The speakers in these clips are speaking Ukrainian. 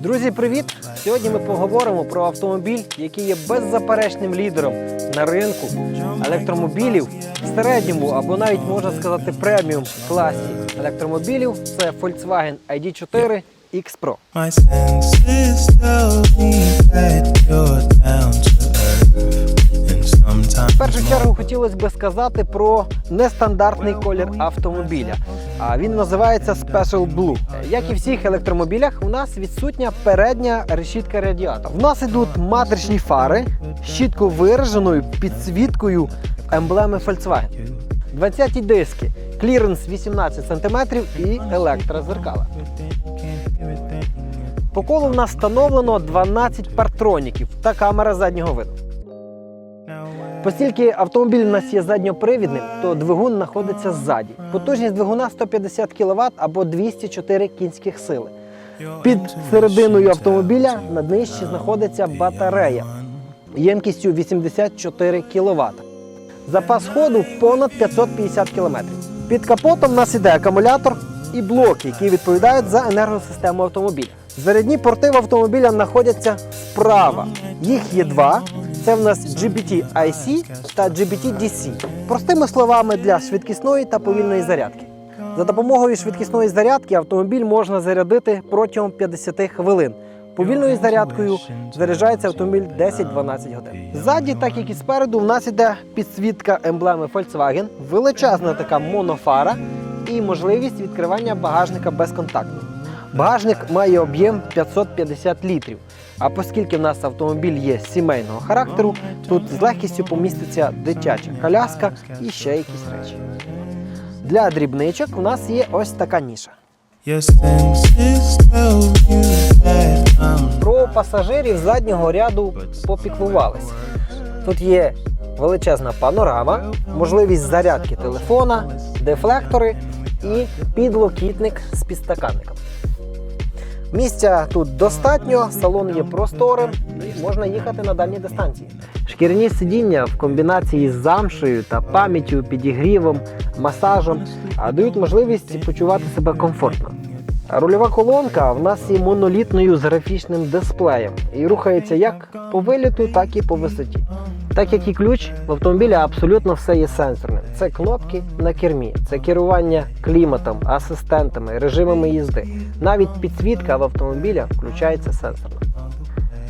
Друзі, привіт! Сьогодні ми поговоримо про автомобіль, який є беззаперечним лідером на ринку електромобілів в середньому або навіть можна сказати преміум класі електромобілів. Це Volkswagen ID4 X Pro. Хотілося би сказати про нестандартний колір автомобіля. А він називається Special Blue. Як і в всіх електромобілях, у нас відсутня передня решітка радіатора. У нас ідуть матричні фари з чітко вираженою підсвіткою емблеми Volkswagen. 20-ті диски, кліренс 18 см і електрозеркала. По колу в нас встановлено 12 партроніків та камера заднього виду. Оскільки автомобіль у нас є задньопривідним, то двигун знаходиться ззаді. Потужність двигуна 150 кВт або 204 кінських сили. Під серединою автомобіля на днищі знаходиться батарея ємкістю 84 кВт. Запас ходу понад 550 км. Під капотом у нас іде акумулятор і блоки, які відповідають за енергосистему автомобіля. Зарядні порти в автомобіля знаходяться справа. Їх є два. Це в нас GBT IC та GBT DC. Простими словами для швидкісної та повільної зарядки. За допомогою швидкісної зарядки автомобіль можна зарядити протягом 50 хвилин. Повільною зарядкою заряджається автомобіль 10-12 годин. Ззаді, так як і спереду, в нас іде підсвітка емблеми Volkswagen, величезна така монофара і можливість відкривання багажника безконтактно. Багажник має об'єм 550 літрів. А оскільки в нас автомобіль є сімейного характеру, тут з легкістю поміститься дитяча коляска і ще якісь речі. Для дрібничок у нас є ось така ніша. Про пасажирів заднього ряду попіклувалися. Тут є величезна панорама, можливість зарядки телефона, дефлектори і підлокітник з підстаканником. Місця тут достатньо, салон є просторим і можна їхати на дальні дистанції. Шкіряні сидіння в комбінації з замшею та пам'яттю, підігрівом, масажем дають можливість почувати себе комфортно. Рульова колонка в нас є монолітною з графічним дисплеєм і рухається як по виліту, так і по висоті. Так як і ключ, в автомобілі абсолютно все є сенсорним. Це кнопки на кермі, це керування кліматом, асистентами, режимами їзди. Навіть підсвітка в автомобіля включається сенсорно.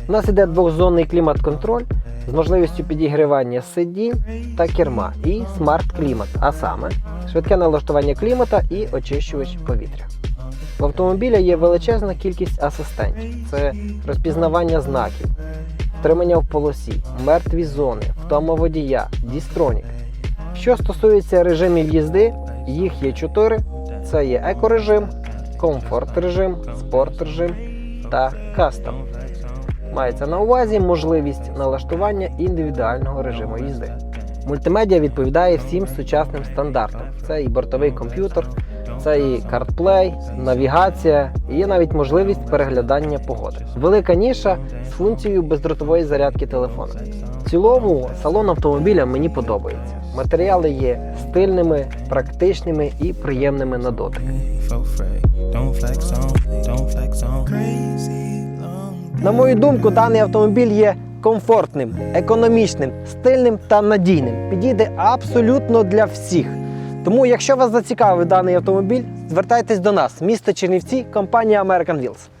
У нас іде двохзонний клімат-контроль з можливістю підігрівання сидінь та керма і смарт-клімат, а саме швидке налаштування клімата і очищувач повітря. В автомобіля є величезна кількість асистентів: це розпізнавання знаків, втримання в полосі, мертві зони, втома водія, дістронік. Що стосується режимів їзди, їх є чотири: це є екорежим, комфорт режим, спорт режим та кастом. Мається на увазі можливість налаштування індивідуального режиму їзди. Мультимедіа відповідає всім сучасним стандартам. Це і бортовий комп'ютер, це і CarPlay, навігація, і є навіть можливість переглядання погоди. Велика ніша з функцією бездротової зарядки телефона. В цілому салон автомобіля мені подобається. Матеріали є стильними, практичними і приємними на дотик. На мою думку, даний автомобіль є комфортним, економічним, стильним та надійним. Підійде абсолютно для всіх. Тому, якщо вас зацікавив даний автомобіль, звертайтесь до нас, місто Чернівці, компанія American Wheels.